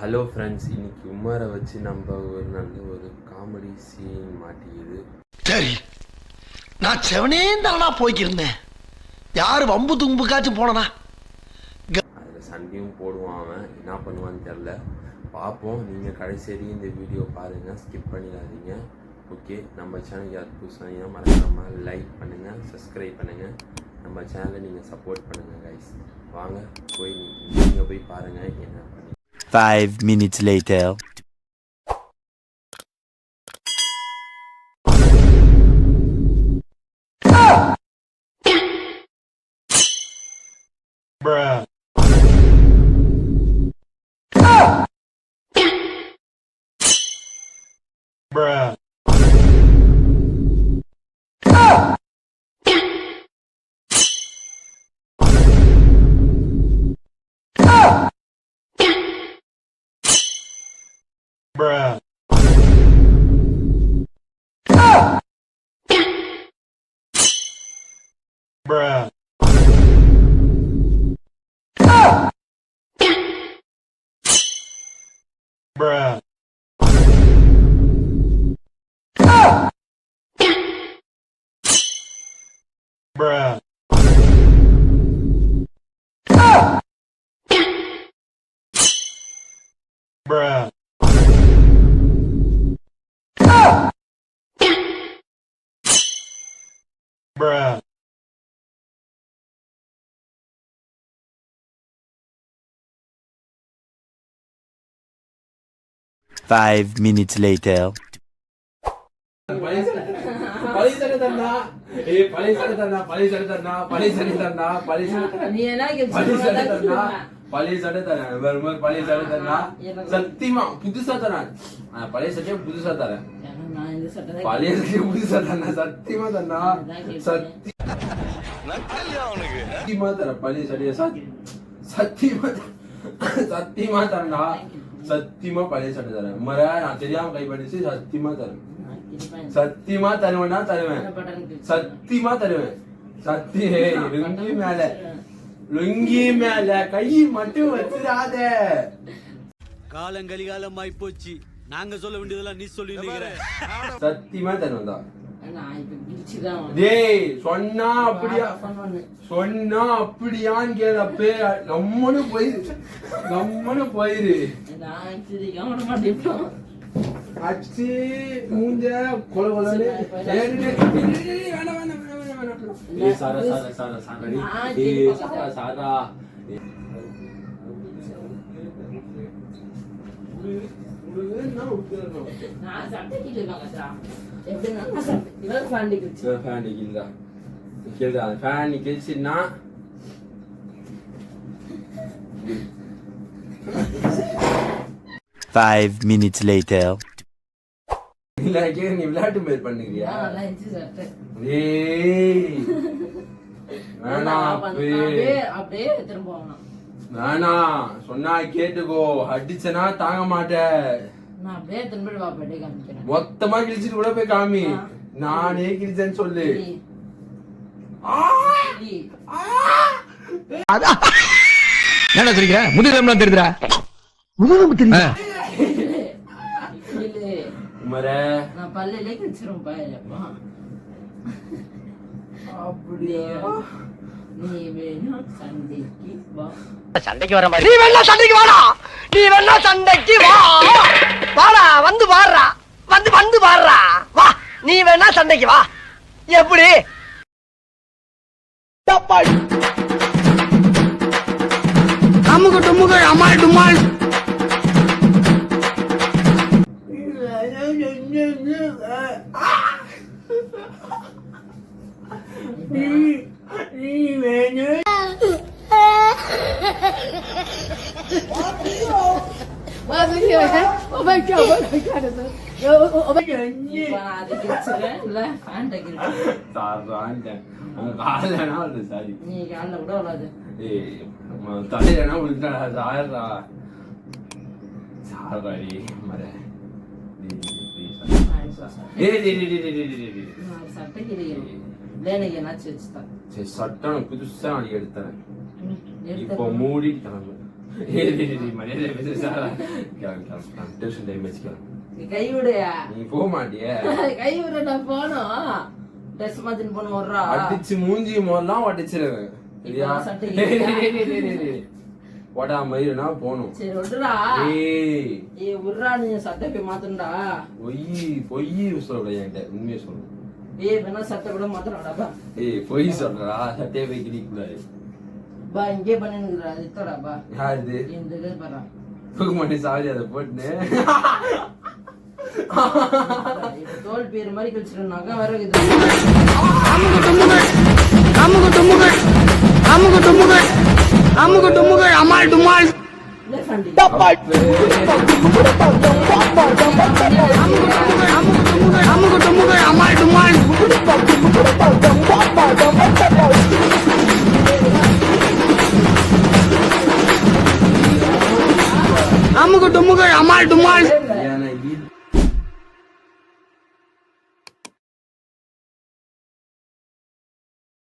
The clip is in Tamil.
ஹலோ ஃப்ரெண்ட்ஸ் இன்னைக்கு உமரை வச்சு நம்ம ஒரு நல்ல ஒரு காமெடி சீன் மாட்டிக்குது சரி நான் செவனே தானா போய்க்கிருந்தேன். யாரு வம்பு தும்புக்காச்சும் போனனா? அதில் சண்டையும் போடுவான் அவன். என்ன பண்ணுவான்னு தெரில பார்ப்போம். நீங்கள் கடைசி வரையும் இந்த வீடியோ பாருங்கள் ஸ்கிப் பண்ணிடாதீங்க. ஓகே நம்ம சேனல் யார் புதுசாக மறக்காமல் லைக் பண்ணுங்கள் சப்ஸ்கிரைப் பண்ணுங்கள் நம்ம சேனலை நீங்கள் சப்போர்ட் பண்ணுங்கள் கைஸ் வாங்க போய் நீங்கள் போய் பாருங்கள் என்ன Five minutes later. Bruh. Bruh. Ah! Bruh. Ah! Ah! Five minutes later. சட்டை நீ என்ன பழைய சட்டை தந்தா பழைய சட்டை தரேன் வேற மாதிரி பழைய சட்டை தந்தா சத்தியமா புதுசா தரேன் ஆ, பழைய சட்டையை புதுசா தரேன் நான் இந்த சட்டை பழைய சட்டையை புதுசா தந்தா சத்தியமா தந்தா சத்தி சத்தியமா தரேன் பழைய சட்டையை சத்- சத்தியமா த- சத்தியமா தரேன்டா சத்தியமா பழைய சட்டை தரேன் மர நான் தெரியாம கை பண்ணிச்சு சத்தியமா தரேன் சத்தியமா தருவேன்னா தருவேன் சத்தியமா தருவேன் சத்திய லுங்கி மேல லுங்கி மேல கை மட்டும் வச்சிடாத காலங்கலிகாலமாய் போச்சு நாங்க சொல்ல வேண்டியதெல்லாம் நீ சொல்லி சத்தியமா தருவேன் தான் டேய் சொன்னா அப்படியா சொன்னா அப்படியான்னு கேளப்பே நம்மனு போயிரு நம்மனு போயிரு அடிச்சு மூஞ்ச கொல கொலன்னு ஏய், டேய், டேய், டேய், டேய், வேணாம், வேணாம், வேணாம், வேணாம், வேணாம். ஏய், சாரா, சாரா, சாரா, சாரா, நான் டேய், சரி, சாரா, சாரா. உழுகுன்னா உழுகுறணும். நான் சட்டை கீழே வாங்கடா எப்படின்னா நான் சட்டை இவன் பாண்டி குச்சி இந்த fan நிக்குதுடா. நிக்குதுடா, அந்த fan நிக்குதுச்சுன்னா, Five minutes later. கேளு, நீ விளையாட்டு மாதிரி பண்ணுகிறியா? நான் நல்லா இருந்துச்சு சட்டை. டேய். வேணாம், நான் பண்ண- அப்பே. அப்படியே திரும்ப வேணாம் சொன்னா கேட்டுக்கோ. அடிச்சனா தாங்க மாட்டேன். நான் அப்படியே திரும்ப பாப்பாட்டே காமிக்கிறேன். மொத்தமா கிழிச்சிட்டு கூட போய் காமி. நானே கிழிச்சேன்னு சொல்லு. என்ன சொல்லிக்கிற முதுகெலும்புலாம் தெரியுதுடா. முதுகெலும்பு தெரியுதா? உமர நான் பல்லிலே கிழிச்சிரும் பாயப்பா அப்படியா? நீ வேணும் சண்டைக்கு வா. சண்டைக்கு வர மாதிரி. நீ வேணா சண்டைக்கு வாடா. நீ வேணா சண்டைக்கு வா. வாடா வந்து பாடுறா வந்து வந்து பாடுறா வா நீ வேணா சண்டைக்கு வா. எப்படி? அமுகு டுமுகு அமால் டுமால் வேலைக்கு என்னாச்சும் வச்சுதான் சரி சட்டம் புதுசா எடுத்தேன் இப்போ எடுத்த ஏய். நீ போக மாட்டியே கை விட நான் போனோம் ட்ரெஸ் மாத்தின்னு போன வர்றா அடிச்சு மூஞ்சி. போடாம இருனா போகணும் சரி விடுறா. ஏய். ஏ விடுறா நீ சட்டை போய் மாத்தணும்டா பொய் பொய் சொல்லக்கூடாது என்கிட்ட. உண்மையை சொல்லணும் ஏய் வேணா சட்டை கூட மாத்தணும்டா பா ஏய் பொய் சொல்றா. சட்டையை போய் கிடிக்கூடாது பா இங்கே பண்ணுங்கிறா இத்தோடா பா. யார்? இது இந்த இது பாரா தூக்க மாட்டேன் சாவி அதை இப்ப தோல் பேர் மாதிரி கழிச்சிடும் நகை வேற இது Left তুমুকে আমার ডুমার